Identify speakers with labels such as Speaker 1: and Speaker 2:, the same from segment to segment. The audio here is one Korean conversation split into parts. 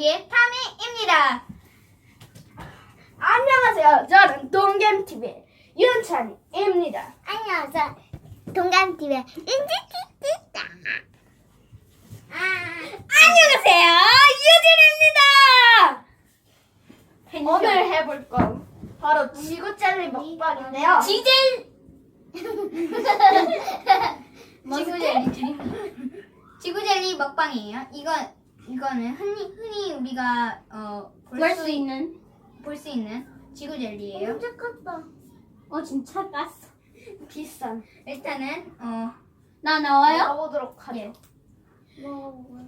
Speaker 1: TV의 타미입니다.
Speaker 2: 안녕하세요. 저는 동겜TV의 윤찬입니다.
Speaker 3: 안녕하세요. 동감TV의 인지키키다. 아,
Speaker 1: 안녕하세요, 유진입니다.
Speaker 2: 오늘 해볼 건 바로 지구 젤리 먹방인데요.
Speaker 1: 지젤 지구 젤리 지구 젤리 먹방이에요. 이건 이거는 흔히 흔히 우리가
Speaker 2: 구할 수 있는
Speaker 1: 어볼 수 있는 지구 젤리예요.
Speaker 3: 진짜 컸다.
Speaker 2: 어 진짜 깠어. 비싼.
Speaker 1: 일단은 어
Speaker 2: 나 나와요? 가보도록 하죠.
Speaker 1: 예.
Speaker 3: 먹어보고.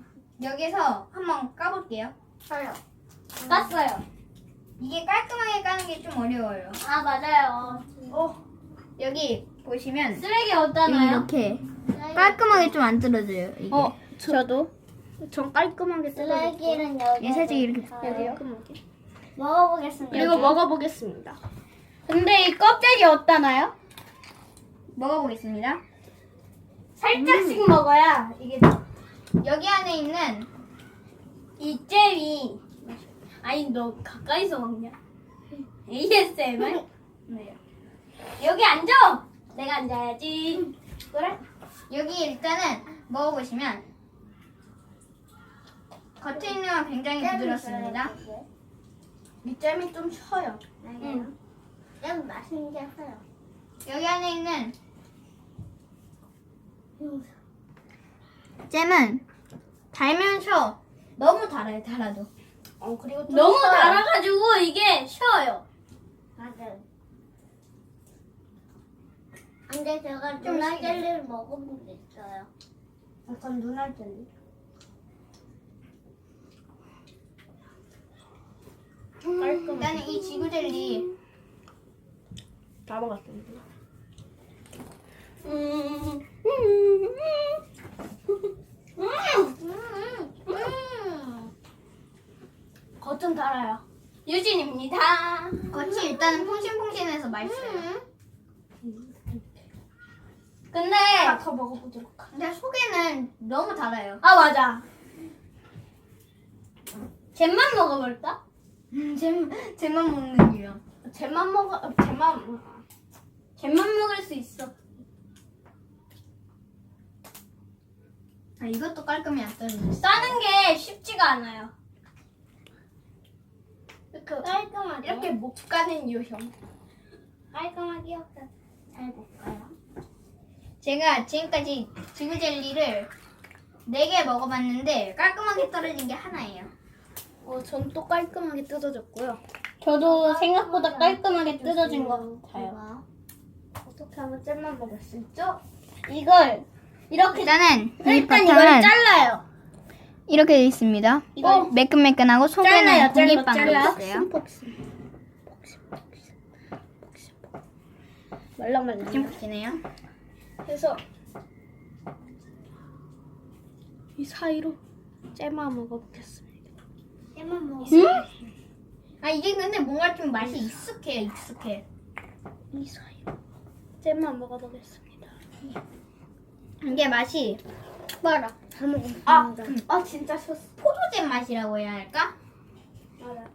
Speaker 1: 여기서 한번 까볼게요.
Speaker 3: 저요.
Speaker 2: 깠어요.
Speaker 1: 이게 깔끔하게 까는 게 좀 어려워요.
Speaker 2: 아 맞아요. 어
Speaker 1: 여기 보시면
Speaker 2: 쓰레기 어디다나요?
Speaker 1: 이렇게 깔끔하게 좀 안 떨어져요. 이게.
Speaker 2: 어 저도. 전 깔끔하게
Speaker 3: 쓰레기는 여기.
Speaker 1: 예, 살짝 이렇게
Speaker 2: 여기요?
Speaker 3: 먹어보겠습니다.
Speaker 2: 그리고 먹어보겠습니다. 근데 이 껍데기 어디다나요?
Speaker 1: 먹어보겠습니다.
Speaker 2: 살짝씩 먹어야 이게
Speaker 1: 여기 안에 있는
Speaker 2: 이 잼이 아니 너 가까이서 먹냐? ASMR?
Speaker 1: 네.
Speaker 2: 여기 앉아. 내가 앉아야지. 그래?
Speaker 1: 여기 일단은 먹어보시면 겉에 있는 건 굉장히 부드럽습니다.
Speaker 2: 이 잼이 좀 쉬어요.
Speaker 3: 응. 좀 맛있는 게 커요.
Speaker 1: 여기 안에 있는 잼은 달면서 너무 달아요, 달아도.
Speaker 2: 어 그리고 너무 달아가지고 이게 쉬어요.
Speaker 3: 맞아요. 근데 제가
Speaker 1: 좀
Speaker 3: 누나. 젤리를 먹어본 게 있어요.
Speaker 2: 약간 눈알 젤리. 깔끔.
Speaker 1: 일단은 이 지구젤리
Speaker 2: 다 먹었습니다. 음.
Speaker 3: 음, 음.
Speaker 2: 겉은 달아요. 유진입니다.
Speaker 1: 겉이 일단은 퐁신퐁신해서 맛있어요. 근데
Speaker 2: 하나 더 먹어보도록 하.
Speaker 1: 근데 속에는 너무 달아요.
Speaker 2: 아 맞아. 잼만 먹어볼까?
Speaker 1: 음, 잼 잼만 먹는 이유.
Speaker 2: 잼만 먹어. 어, 잼만. 잼만 먹을 수 있어.
Speaker 1: 아, 이것도 깔끔히 안 떨어졌어.
Speaker 2: 싸는 게 쉽지가 않아요. 이렇게
Speaker 3: 깔끔하게.
Speaker 2: 이렇게 못 가는 유형.
Speaker 3: 깔끔하게 이렇게 잘 볼까요?
Speaker 1: 제가 지금까지 지구 젤리를 4개 먹어봤는데 깔끔하게 떨어진 게 하나예요.
Speaker 2: 어, 전 또 깔끔하게 뜯어졌고요. 저도 생각보다 깔끔하게 뜯어진 것 같아요. 어떻게 하면 잼만 먹을 수 있죠? 이걸 이렇게
Speaker 1: 일단은 이
Speaker 2: 일단 이걸 잘라요.
Speaker 1: 이렇게 돼 있습니다.
Speaker 2: 이거
Speaker 1: 매끈매끈하고
Speaker 2: 잘라요,
Speaker 1: 속에는
Speaker 2: 잘라,
Speaker 1: 공기빵
Speaker 2: 잘라.
Speaker 1: 있어요.
Speaker 2: 말랑말랑.
Speaker 1: 찜찜이네요.
Speaker 2: 그래서 이 사이로 잼만 먹어보겠습니다.
Speaker 3: 잼만 먹어.
Speaker 1: 아 이게 근데 뭔가 좀 맛이 익숙해요, 익숙해.
Speaker 2: 이 사이로 잼만 먹어보겠습니다.
Speaker 1: 이게 맛이
Speaker 2: 봐라.
Speaker 3: 다 먹었습니다.
Speaker 2: 아, 아 진짜 셨어.
Speaker 1: 포도잼 맛이라고 해야 할까?
Speaker 2: 맞아.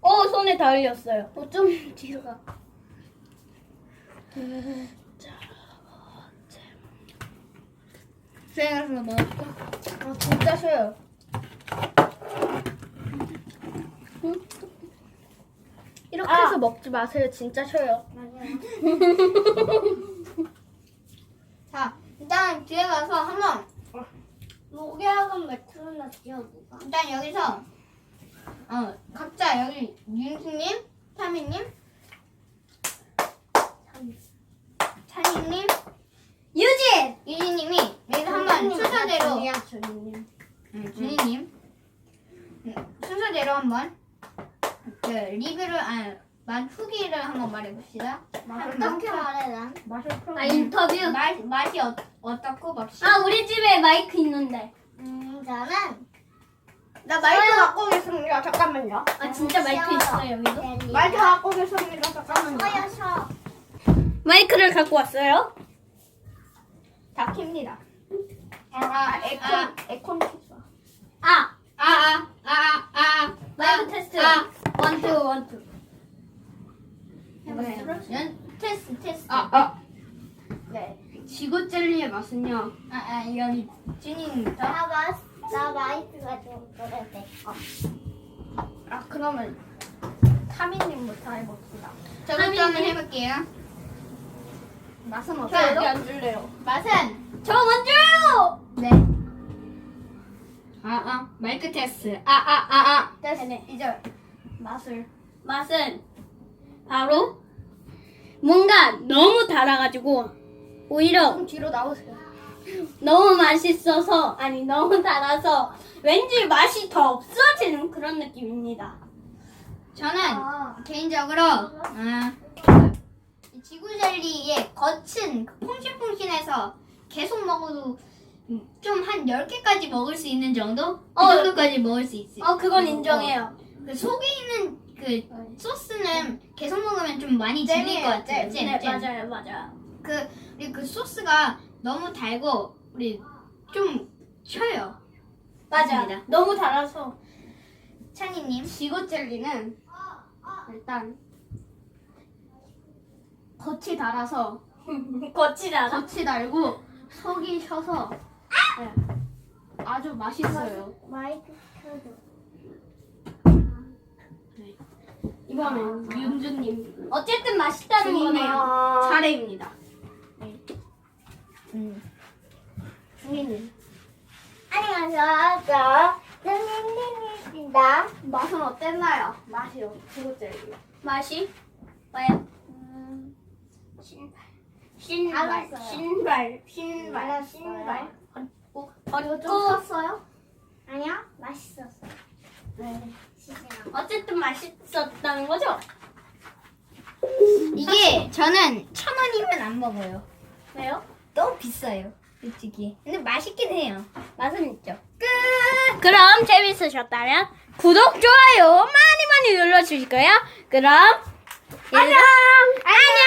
Speaker 2: 어, 손에 다 흘렸어요. 어, 좀 뒤로 가.
Speaker 1: 수행해서 먹었고.
Speaker 2: 아, 진짜 쉬어요. 이렇게
Speaker 3: 아.
Speaker 2: 해서 먹지 마세요. 진짜 쉬어요.
Speaker 3: 맞아요.
Speaker 1: 자, 일단 뒤에 가서 한번
Speaker 3: 목약은 매트나 지어보가.
Speaker 1: 일단 여기서 어 각자 여기 윤수님, 타미님, 찬이님,
Speaker 2: 유진!
Speaker 1: 유진님이 여기서 한번 순서대로
Speaker 3: 아니야, 주님.
Speaker 1: 음, 준이님 음, 순서대로 한번 그 리뷰를 아맛 후기를 한번 말해봅시다.
Speaker 3: 어떻게 말해 난?
Speaker 1: 맛을 풀어.
Speaker 2: 아, 인터뷰?
Speaker 1: 맛 맛이 어, 어떻고 맙시다.
Speaker 2: 아, 우리 집에 마이크 있는데.
Speaker 3: 음, 저는
Speaker 2: 나 마이크 갖고 오겠습니다. 잠깐만요. 아, 진짜 마이크. 있어요, 여기도? 마이크 갖고 오겠습니다. 잠깐만요.
Speaker 3: 쉬어요, 쉬어.
Speaker 2: 마이크를 갖고 왔어요.
Speaker 1: 다 캡니다.
Speaker 2: 아, 에콘, 에콘 키스.
Speaker 1: 아, 아, 아, 아, 아.
Speaker 2: 마이크 테스트.
Speaker 1: 아.
Speaker 2: 원투, 원투.
Speaker 1: 네. 연 테스트 테스트.
Speaker 4: 아, 아.
Speaker 2: 네.
Speaker 4: 지구 젤리의 맛은요.
Speaker 1: 아, 아 이건 찐입니다.
Speaker 3: 나 맛, 나 마이크가 좀 그래.
Speaker 2: 아, 그러면 타미님부터 해봅시다.
Speaker 1: 저부터 한번 해볼게요.
Speaker 2: 맛은? 어때요? 안 줄래요.
Speaker 1: 맛은
Speaker 2: 저 먼저요!
Speaker 1: 네.
Speaker 4: 아, 아. 마이크 테스트. 아, 아, 아, 아.
Speaker 2: 네네. 이제 맛을. 맛은 바로 뭔가 너무 달아가지고 오히려
Speaker 1: 좀 뒤로 나오세요.
Speaker 2: 너무 맛있어서 아니 너무 달아서 왠지 맛이 더 없어지는 그런 느낌입니다.
Speaker 1: 저는
Speaker 3: 아,
Speaker 1: 개인적으로 아, 이 지구젤리의 겉은 그 퐁신퐁신해서 계속 먹어도 좀 한 10개까지 먹을 수 있는 정도? 그
Speaker 2: 어.
Speaker 1: 정도까지 먹을 수 있어요.
Speaker 2: 어 그건 인정해요.
Speaker 1: 그 속에 있는 그 소스는 계속 먹으면 좀 많이 질릴 것 같아요. 잼,
Speaker 2: 네
Speaker 1: 잼.
Speaker 2: 맞아요 맞아요.
Speaker 1: 그, 우리 그 소스가 너무 달고 우리 좀 쳐요.
Speaker 2: 맞아.
Speaker 1: 맞습니다.
Speaker 2: 너무 달아서
Speaker 1: 찬이님.
Speaker 4: 지구 젤리는 일단 겉이 달아서
Speaker 2: 겉이 달아.
Speaker 4: 겉이 달고 속이 셔서 네. 아주 맛있어요.
Speaker 3: 마이크 켜줘.
Speaker 4: 이번엔 윤주님
Speaker 2: 어쨌든 맛있다는 거네요.
Speaker 4: 차례입니다.
Speaker 1: 음.
Speaker 4: 주인은
Speaker 3: 안녕하세요. 땡땡땡입니다.
Speaker 4: 맛은 어땠나요? 맛이요. 지구 젤리.
Speaker 2: 맛이 뭐예요?
Speaker 3: 음,
Speaker 2: 신발. 신발.
Speaker 3: 달았어요.
Speaker 2: 신발. 신발.
Speaker 3: 달았어요.
Speaker 2: 신발. 걷고.
Speaker 3: 이거 좀
Speaker 2: 걷고.
Speaker 3: 샀어요? 아니야, 맛있었어.
Speaker 2: 네. 어쨌든 맛있었다는 거죠?
Speaker 1: 이게 저는 천 원이면 안 먹어요.
Speaker 2: 왜요?
Speaker 1: 너무 비싸요. 솔직히. 근데 맛있긴 해요.
Speaker 2: 맛은 있죠. 끝! 그럼 재밌으셨다면 구독, 좋아요 많이 많이 눌러주시고요. 그럼 안녕! 안녕!